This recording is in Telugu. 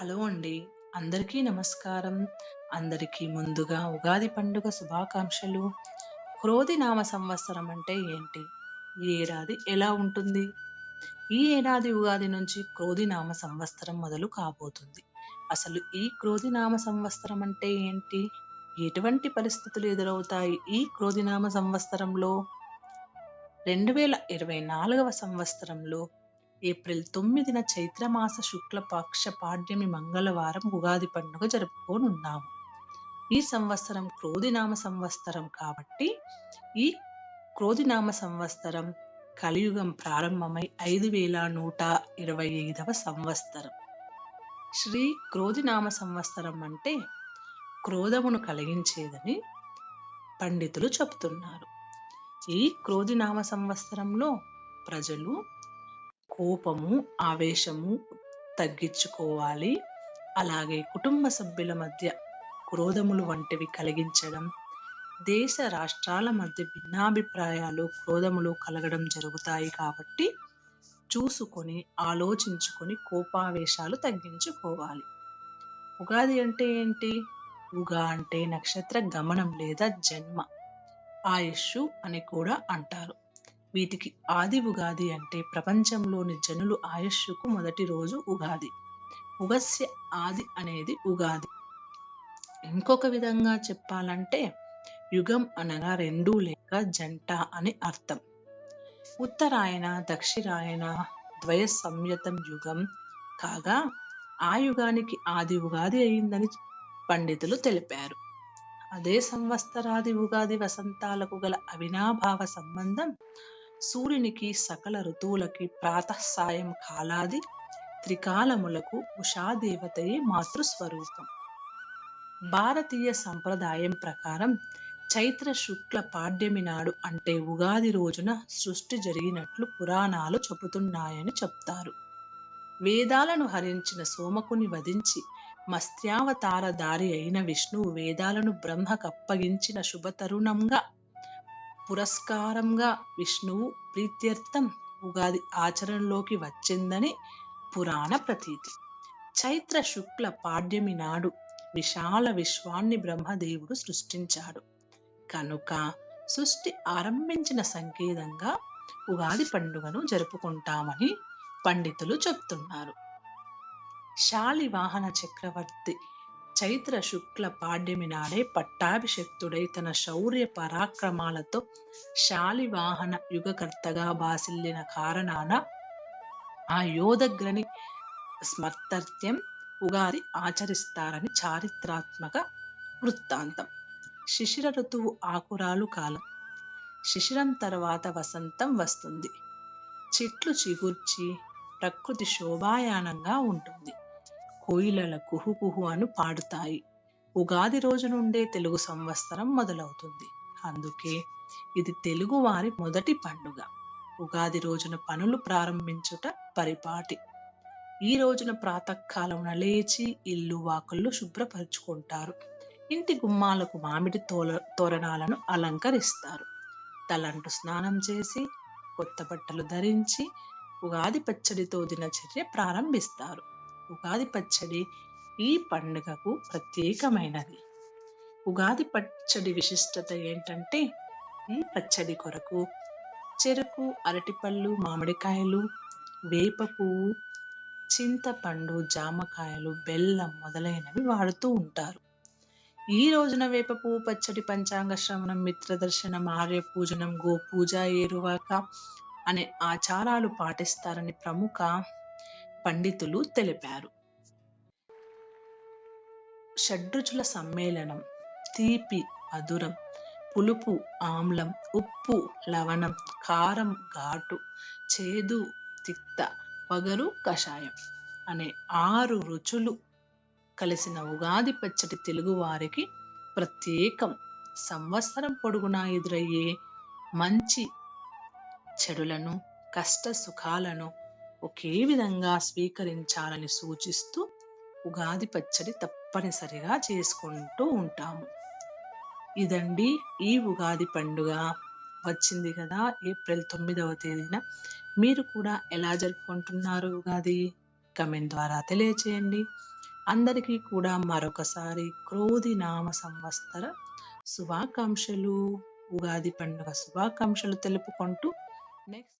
హలో అండి. అందరికీ నమస్కారం. అందరికీ ముందుగా ఉగాది పండుగ శుభాకాంక్షలు. క్రోధినామ సంవత్సరం అంటే ఏంటి? ఈ ఏడాది ఎలా ఉంటుంది? ఈ ఏడాది ఉగాది నుంచి క్రోధినామ సంవత్సరం మొదలు కాబోతుంది. అసలు ఈ క్రోధినామ సంవత్సరం అంటే ఏంటి? ఎటువంటి పరిస్థితులు ఎదురవుతాయి ఈ క్రోధినామ సంవత్సరంలో? 2024వ సంవత్సరంలో ఏప్రిల్ తొమ్మిదిన చైత్రమాస శుక్ల పక్ష పాడ్యమి మంగళవారం ఉగాది పండుగ జరుపుకోనున్నాము. ఈ సంవత్సరం క్రోధినామ సంవత్సరం కాబట్టి ఈ క్రోధినామ సంవత్సరం కలియుగం ప్రారంభమై ఐదు వేల నూట ఇరవై ఐదవ సంవత్సరం. శ్రీ క్రోధినామ సంవత్సరం అంటే క్రోధమును కలిగించేదని పండితులు చెబుతున్నారు. ఈ క్రోధినామ సంవత్సరంలో ప్రజలు కోపము, ఆవేశము తగ్గించుకోవాలి. అలాగే కుటుంబ సభ్యుల మధ్య క్రోధములు వంటివి కలిగించడం, దేశ రాష్ట్రాల మధ్య భిన్నాభిప్రాయాలు, క్రోధములు కలగడం జరుగుతాయి కాబట్టి చూసుకొని, ఆలోచించుకొని కోపావేశాలు తగ్గించుకోవాలి. ఉగాది అంటే ఏంటి? ఉగా అంటే నక్షత్ర గమనం లేదా జన్మ, ఆయుష్ అని కూడా అంటారు. వీటికి ఆది ఉగాది అంటే ప్రపంచంలోని జనులు ఆయుష్కు మొదటి రోజు ఉగాది. ఉగస్య ఆది అనేది ఉగాది. ఇంకొక విధంగా చెప్పాలంటే యుగం అనగా రెండు లేక జంట అని అర్థం. ఉత్తరాయణ, దక్షిణాయన ద్వయ సంయతం యుగం కాగా ఆ యుగానికి ఆది ఉగాది అయిందని పండితులు తెలిపారు. అదే సంవత్సరాది ఉగాది వసంతాలకు గల అవినాభావ సంబంధం సూర్యునికి సకల ఋతువులకి ప్రాతః సాయం కాలాది త్రికాలములకు ఉషాదేవతయే మాతృస్వరూపం. భారతీయ సంప్రదాయం ప్రకారం చైత్ర శుక్ల పాడ్యమి నాడు అంటే ఉగాది రోజున సృష్టి జరిగినట్లు పురాణాలు చెబుతున్నాయని చెప్తారు. వేదాలను హరించిన సోమకుని వధించి మత్స్యావతారధారి అయిన విష్ణువు వేదాలను బ్రహ్మకప్పగించిన శుభతరుణంగా పురస్కారంగా విష్ణువు ప్రీత్యర్థం ఉగాది ఆచరణలోకి వచ్చిందని పురాణ ప్రతీతి. చైత్ర శుక్ల పాడ్యమి నాడు విశాల విశ్వాన్ని బ్రహ్మదేవుడు సృష్టించాడు. కనుక సృష్టి ఆరంభించిన సంకేతంగా ఉగాది పండుగను జరుపుకుంటామని పండితులు చెప్తున్నారు. శాలివాహన చక్రవర్తి చైత్ర శుక్ల పాడ్యమి నాడే పట్టాభిషక్తుడై తన శౌర్య పరాక్రమాలతో శాలివాహన యుగకర్తగా భాసిల్లిన కారణాన ఆ యోధగ్రని స్మర్తార్థం ఉగాది ఆచరిస్తారని చారిత్రాత్మక వృత్తాంతం. శిశిర ఋతువు ఆకురాలు కాలం. శిశిరం తర్వాత వసంతం వస్తుంది. చెట్లు చిగుర్చి ప్రకృతి శోభాయానంగా ఉంటుంది. కోయిలల కుహు కుహు అను పాడుతాయి. ఉగాది రోజు నుండే తెలుగు సంవత్సరం మొదలవుతుంది. అందుకే ఇది తెలుగు వారి మొదటి పండుగ. ఉగాది రోజున పనులు ప్రారంభించుట పరిపాటి. ఈ రోజున ప్రాతకాలం లేచి ఇల్లు వాకుళ్ళు శుభ్రపరుచుకుంటారు ఇంటి గుమ్మాలకు మామిడి తోల తోరణాలను అలంకరిస్తారు. తలంటు స్నానం చేసి కొత్త బట్టలు ధరించి ఉగాది పచ్చడితో దినచర్య ప్రారంభిస్తారు. ఉగాది పచ్చడి ఈ పండుగకు ప్రత్యేకమైనది. ఉగాది పచ్చడి విశిష్టత ఏంటంటే ఈ పచ్చడి కొరకు చెరకు, అరటిపళ్ళు, మామిడికాయలు, వేప పువ్వు, చింతపండు, జామకాయలు, బెల్లం మొదలైనవి వాడుతూ ఉంటారు. ఈ రోజున వేప పువ్వు పచ్చడి పంచాంగ శ్రవణం, మిత్రదర్శనం, ఆర్య పూజనం, గోపూజ, ఏరువాక అనే ఆచారాలు పాటిస్తారని ప్రముఖ పండితులు తెలిపారు. షడ్రుచుల సమ్మేళనం తీపి, మధురం, పులుపు, ఆమ్లం, ఉప్పు, లవణం, కారం, ఘాటు, చేదు, తిక్త, వగరు, కషాయం అనే ఆరు రుచులు కలిసిన ఉగాది పచ్చడి తెలుగువారికి ప్రత్యేకం. సంవత్సరం పొడుగునా ఎదురయ్యే మంచి చెడులను, కష్ట సుఖాలను ఒకే విధంగా స్వీకరించాలని సూచిస్తూ ఉగాది పచ్చడి తప్పనిసరిగా చేసుకుంటూ ఉంటాము. ఇదండి ఈ ఉగాది పండుగ వచ్చింది కదా ఏప్రిల్ తొమ్మిదవ తేదీన మీరు కూడా ఎలా జరుపుకుంటున్నారు ఉగాది? కమెంట్ ద్వారా తెలియచేయండి. అందరికీ కూడా మరొకసారి క్రోధి నామ సంవత్సర శుభాకాంక్షలు ఉగాది పండుగ శుభాకాంక్షలు తెలుపుకుంటూ నెక్స్ట్